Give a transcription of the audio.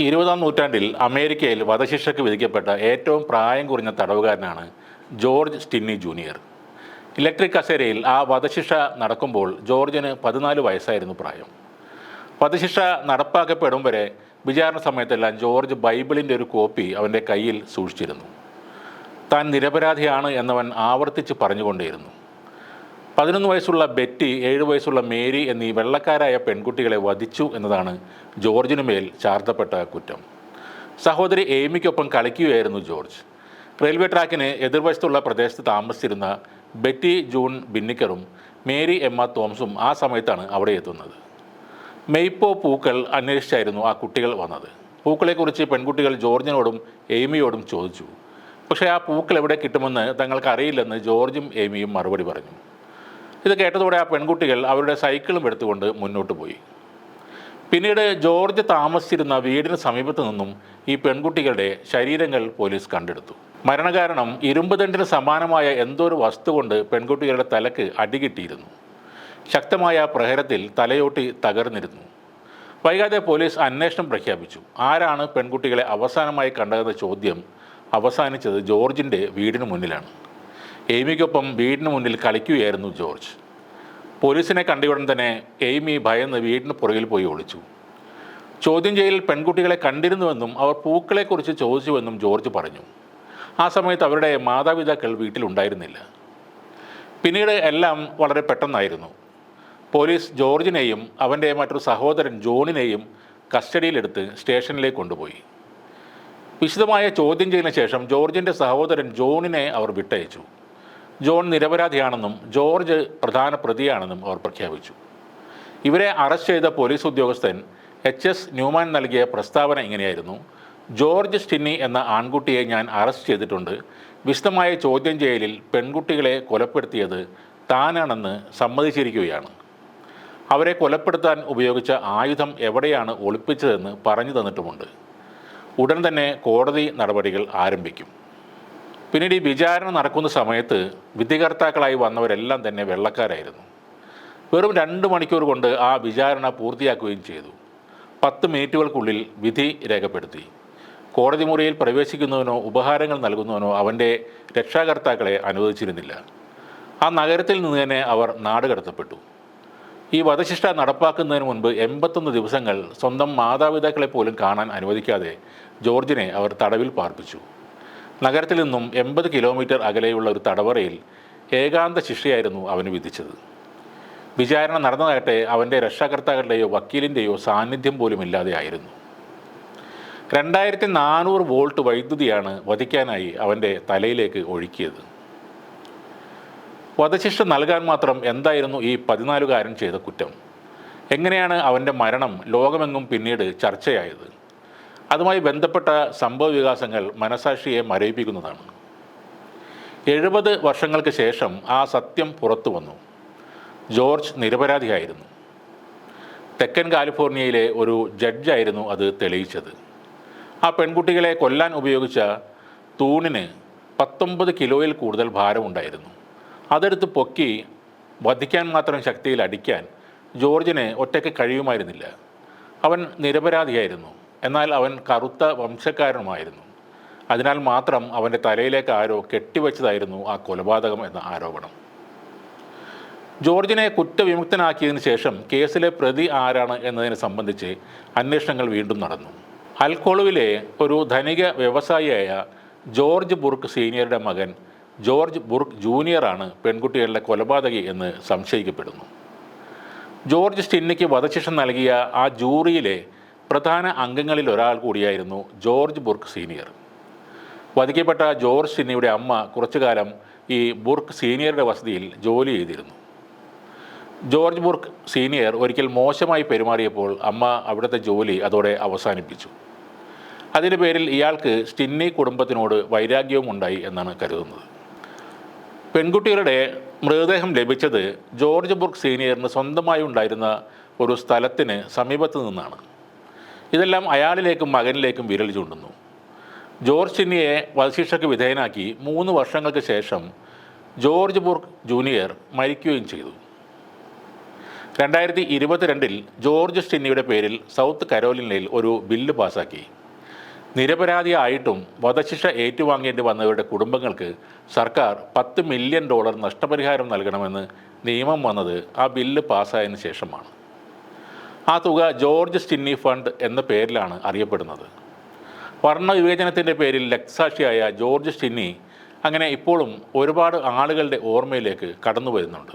ഇരുപതാം നൂറ്റാണ്ടിൽ അമേരിക്കയിൽ വധശിക്ഷയ്ക്ക് വിധിക്കപ്പെട്ട ഏറ്റവും പ്രായം കുറഞ്ഞ തടവുകാരനാണ് ജോർജ് സ്റ്റിന്നി ജൂനിയർ. ഇലക്ട്രിക് കസേരയിൽ ആ വധശിക്ഷ നടക്കുമ്പോൾ ജോർജിന് പതിനാല് വയസ്സായിരുന്നു പ്രായം. വധശിക്ഷ നടപ്പാക്കപ്പെടും വരെ വിചാരണ സമയത്തെല്ലാം ജോർജ് ബൈബിളിന്റെ ഒരു കോപ്പി അവന്റെ കയ്യിൽ സൂക്ഷിച്ചിരുന്നു. താൻ നിരപരാധിയാണ് എന്നവൻ ആവർത്തിച്ച് പറഞ്ഞുകൊണ്ടേയിരുന്നു. പതിനൊന്ന് വയസ്സുള്ള ബെറ്റി ഏഴ് വയസ്സുള്ള മേരി എന്നീ വെള്ളക്കാരായ പെൺകുട്ടികളെ വധിച്ചു എന്നതാണ് ജോർജിനു മേൽ ചാർത്തപ്പെട്ട കുറ്റം. സഹോദരി എയ്മിക്കൊപ്പം കളിക്കുകയായിരുന്നു ജോർജ്. റെയിൽവേ ട്രാക്കിന് എതിർവശത്തുള്ള പ്രദേശത്ത് താമസിച്ചിരുന്ന ബെറ്റി ജൂൺ ബിന്നിക്കറും മേരി എമ്മ തോംസും ആ സമയത്താണ് അവിടെ എത്തുന്നത്. മെയ്പ്പോ പൂക്കൾ അന്വേഷിച്ചായിരുന്നു ആ കുട്ടികൾ വന്നത്. പൂക്കളെക്കുറിച്ച് പെൺകുട്ടികൾ ജോർജിനോടും എയ്മിയോടും ചോദിച്ചു. പക്ഷേ ആ പൂക്കൾ എവിടെ കിട്ടുമെന്ന് തങ്ങൾക്ക് അറിയില്ലെന്ന് ജോർജും എയ്മിയും മറുപടി പറഞ്ഞു. ഇത് കേട്ടതോടെ ആ പെൺകുട്ടികൾ അവരുടെ സൈക്കിളും എടുത്തുകൊണ്ട് മുന്നോട്ട് പോയി. പിന്നീട് ജോർജ് താമസിച്ചിരുന്ന വീടിന് സമീപത്തു നിന്നും ഈ പെൺകുട്ടികളുടെ ശരീരങ്ങൾ പോലീസ് കണ്ടെടുത്തു. മരണകാരണം ഇരുമ്പുതണ്ടിന് സമാനമായ എന്തോ ഒരു വസ്തു കൊണ്ട് പെൺകുട്ടികളുടെ തലക്ക് അടികിട്ടിയിരുന്നു. ശക്തമായ പ്രഹരത്തിൽ തലയോട്ടി തകർന്നിരുന്നു. വൈകാതെ പോലീസ് അന്വേഷണം പ്രഖ്യാപിച്ചു. ആരാണ് പെൺകുട്ടികളെ അവസാനമായി കണ്ടതെന്ന ചോദ്യം അവസാനിച്ചത് ജോർജിന്റെ വീടിന് മുന്നിലാണ്. എയ്മിക്കൊപ്പം വീടിന് മുന്നിൽ കളിക്കുകയായിരുന്നു ജോർജ്. പോലീസിനെ കണ്ടയുടൻ തന്നെ എയ്മി ഭയന്ന് വീടിന് പുറകിൽ പോയി ഒളിച്ചു. ചോദ്യം ചെയ്യലിൽ പെൺകുട്ടികളെ കണ്ടിരുന്നുവെന്നും അവർ പൂക്കളെക്കുറിച്ച് ചോദിച്ചുവെന്നും ജോർജ് പറഞ്ഞു. ആ സമയത്ത് അവരുടെ മാതാപിതാക്കൾ വീട്ടിലുണ്ടായിരുന്നില്ല പിന്നീട് എല്ലാം വളരെ പെട്ടെന്നായിരുന്നു. പോലീസ് ജോർജിനെയും അവന്റെ മറ്റൊരു സഹോദരൻ ജോണിനെയും കസ്റ്റഡിയിലെടുത്ത് സ്റ്റേഷനിലേക്ക് കൊണ്ടുപോയി. വിശദമായ ചോദ്യം ചെയ്തതിനു ശേഷം ജോർജിന്റെ സഹോദരൻ ജോണിനെ അവർ വിട്ടയച്ചു. ജോൺ നിരപരാധിയാണെന്നും ജോർജ് പ്രധാന പ്രതിയാണെന്നും അവർ പ്രഖ്യാപിച്ചു. ഇവരെ അറസ്റ്റ് ചെയ്ത പോലീസ് ഉദ്യോഗസ്ഥൻ എച്ച് എസ് ന്യൂമാൻ നൽകിയ പ്രസ്താവന ഇങ്ങനെയായിരുന്നു. ജോർജ് സ്റ്റിന്നി എന്ന ആൺകുട്ടിയെ ഞാൻ അറസ്റ്റ് ചെയ്തിട്ടുണ്ട്. വിശദമായ ചോദ്യം ചെയ്യലിൽ പെൺകുട്ടികളെ കൊലപ്പെടുത്തിയത് താനാണെന്ന് സമ്മതിച്ചിരിക്കുകയാണ്. അവരെ കൊലപ്പെടുത്താൻ ഉപയോഗിച്ച ആയുധം എവിടെയാണ് ഒളിപ്പിച്ചതെന്ന് പറഞ്ഞു തന്നിട്ടുമുണ്ട്. ഉടൻ തന്നെ കോടതി നടപടികൾ ആരംഭിക്കും. പിന്നീട് ഈ വിചാരണ നടക്കുന്ന സമയത്ത് വിധികർത്താക്കളായി വന്നവരെല്ലാം തന്നെ വെള്ളക്കാരായിരുന്നു. വെറും രണ്ട് മണിക്കൂർ കൊണ്ട് ആ വിചാരണ പൂർത്തിയാക്കുകയും ചെയ്തു. പത്ത് മിനിറ്റുകൾക്കുള്ളിൽ വിധി രേഖപ്പെടുത്തി. കോടതി മുറിയിൽ പ്രവേശിക്കുന്നതിനോ ഉപഹാരങ്ങൾ നൽകുന്നതിനോ അവന്റെ രക്ഷാകർത്താക്കളെ അനുവദിച്ചിരുന്നില്ല. ആ നഗരത്തിൽ നിന്ന് തന്നെ അവർ നാട് കടത്തപ്പെട്ടു. ഈ വധശിക്ഷ നടപ്പാക്കുന്നതിന് മുൻപ് എൺപത്തൊന്ന് ദിവസങ്ങൾ സ്വന്തം മാതാപിതാക്കളെ പോലും കാണാൻ അനുവദിക്കാതെ ജോർജിനെ അവർ തടവിൽ പാർപ്പിച്ചു. നഗരത്തിൽ നിന്നും എൺപത് കിലോമീറ്റർ അകലെയുള്ള ഒരു തടവറയിൽ ഏകാന്ത ശിക്ഷയായിരുന്നു അവന് വിധിച്ചത്. വിചാരണ നടന്നതാകട്ടെ അവന്റെ രക്ഷാകർത്താക്കളുടെയോ വക്കീലിന്റെയോ സാന്നിധ്യം പോലും ഇല്ലാതെ ആയിരുന്നു. രണ്ടായിരത്തി നാനൂറ് വോൾട്ട് വൈദ്യുതിയാണ് വധിക്കാനായി അവന്റെ തലയിലേക്ക് ഒഴുക്കിയത്. വധശിക്ഷ നൽകാൻ മാത്രം എന്തായിരുന്നു ഈ പതിനാലുകാരൻ ചെയ്ത കുറ്റം? എങ്ങനെയാണ് അവന്റെ മരണം ലോകമെങ്ങും പിന്നീട് ചർച്ചയായത്? അതുമായി ബന്ധപ്പെട്ട സംഭവ വികാസങ്ങൾ മനസാക്ഷിയെ മരവിപ്പിക്കുന്നതാണ്. എഴുപത് വർഷങ്ങൾക്ക് ശേഷം ആ സത്യം പുറത്തു വന്നു. ജോർജ് നിരപരാധിയായിരുന്നു. തെക്കൻ കാലിഫോർണിയയിലെ ഒരു ജഡ്ജായിരുന്നു അത് തെളിയിച്ചത്. ആ പെൺകുട്ടികളെ കൊല്ലാൻ ഉപയോഗിച്ച തൂണിന് പത്തൊമ്പത് കിലോയിൽ കൂടുതൽ ഭാരമുണ്ടായിരുന്നു. അതെടുത്ത് പൊക്കി വധിക്കാൻ മാത്രം ശക്തിയിൽ അടിക്കാൻ ജോർജിന് ഒറ്റയ്ക്ക് കഴിയുമായിരുന്നില്ല. അവൻ നിരപരാധിയായിരുന്നു. എന്നാൽ അവൻ കറുത്ത വംശക്കാരനുമായിരുന്നു. അതിനാൽ മാത്രം അവന്റെ തലയിലേക്ക് ആരോ കെട്ടിവെച്ചതായിരുന്നു ആ കൊലപാതകം എന്ന ആരോപണം. ജോർജിനെ കുറ്റവിമുക്തനാക്കിയതിനു ശേഷം കേസിലെ പ്രതി ആരാണ് എന്നതിനെ സംബന്ധിച്ച് അന്വേഷണങ്ങൾ വീണ്ടും നടന്നു. അൽക്കോളുവിലെ ഒരു ധനിക വ്യവസായിയായ ജോർജ് ബുർക്ക് സീനിയറുടെ മകൻ ജോർജ് ബുർക്ക് ജൂനിയറാണ് പെൺകുട്ടികളുടെ കൊലപാതകി എന്ന് സംശയിക്കപ്പെടുന്നു. ജോർജ് സ്റ്റിന്നിക്ക് വധശിക്ഷ നൽകിയ ആ ജൂറിയിലെ പ്രധാന അംഗങ്ങളിൽ ഒരാൾ കൂടിയായിരുന്നു ജോർജ് ബുർക്ക് സീനിയർ. വധിക്കപ്പെട്ട ജോർജ് സിന്നിയുടെ അമ്മ കുറച്ചു കാലം ഈ ബുർക്ക് സീനിയറുടെ വസതിയിൽ ജോലി ചെയ്തിരുന്നു. ജോർജ് ബുർക്ക് സീനിയർ ഒരിക്കൽ മോശമായി പെരുമാറിയപ്പോൾ അമ്മ അവിടുത്തെ ജോലി അതോടെ അവസാനിപ്പിച്ചു. അതിന്റെ പേരിൽ ഇയാൾക്ക് സ്റ്റിന്നി കുടുംബത്തിനോട് വൈരാഗ്യവും ഉണ്ടായി എന്നാണ് കരുതുന്നത്. പെൺകുട്ടികളുടെ മൃതദേഹം ലഭിച്ചത് ജോർജ് ബുർക്ക് സീനിയറിന് സ്വന്തമായി ഉണ്ടായിരുന്ന ഒരു സ്ഥലത്തിന് സമീപത്ത് നിന്നാണ്. ഇതെല്ലാം അയാളിലേക്കും മകനിലേക്കും വിരൽ ചൂണ്ടുന്നു. ജോർജ് ചിന്നിയെ വധശിക്ഷയ്ക്ക് വിധേയനാക്കി മൂന്ന് വർഷങ്ങൾക്ക് ശേഷം ജോർജ് ബുർക്ക് ജൂനിയർ മരിക്കുകയും ചെയ്തു. രണ്ടായിരത്തി ഇരുപത്തിരണ്ടിൽ ജോർജ് സ്റ്റിന്നിയുടെ പേരിൽ സൗത്ത് കരോലിനയിൽ ഒരു ബില്ല് പാസാക്കി. നിരപരാധിയായിട്ടും വധശിക്ഷ ഏറ്റുവാങ്ങേണ്ടി വന്നവരുടെ കുടുംബങ്ങൾക്ക് സർക്കാർ പത്ത് മില്യൺ ഡോളർ നഷ്ടപരിഹാരം നൽകണമെന്ന് നിയമം വന്നത് ആ ബില്ല് പാസ്സായതിനു ശേഷമാണ്. ആ തുക ജോർജ് സ്റ്റിന്നി ഫണ്ട് എന്ന പേരിലാണ് അറിയപ്പെടുന്നത്. വർണവിവേചനത്തിന്റെ പേരിൽ രക്തസാക്ഷിയായ ജോർജ് സ്റ്റിന്നി അങ്ങനെ ഇപ്പോഴും ഒരുപാട് ആളുകളുടെ ഓർമ്മയിലേക്ക് കടന്നു വരുന്നുണ്ട്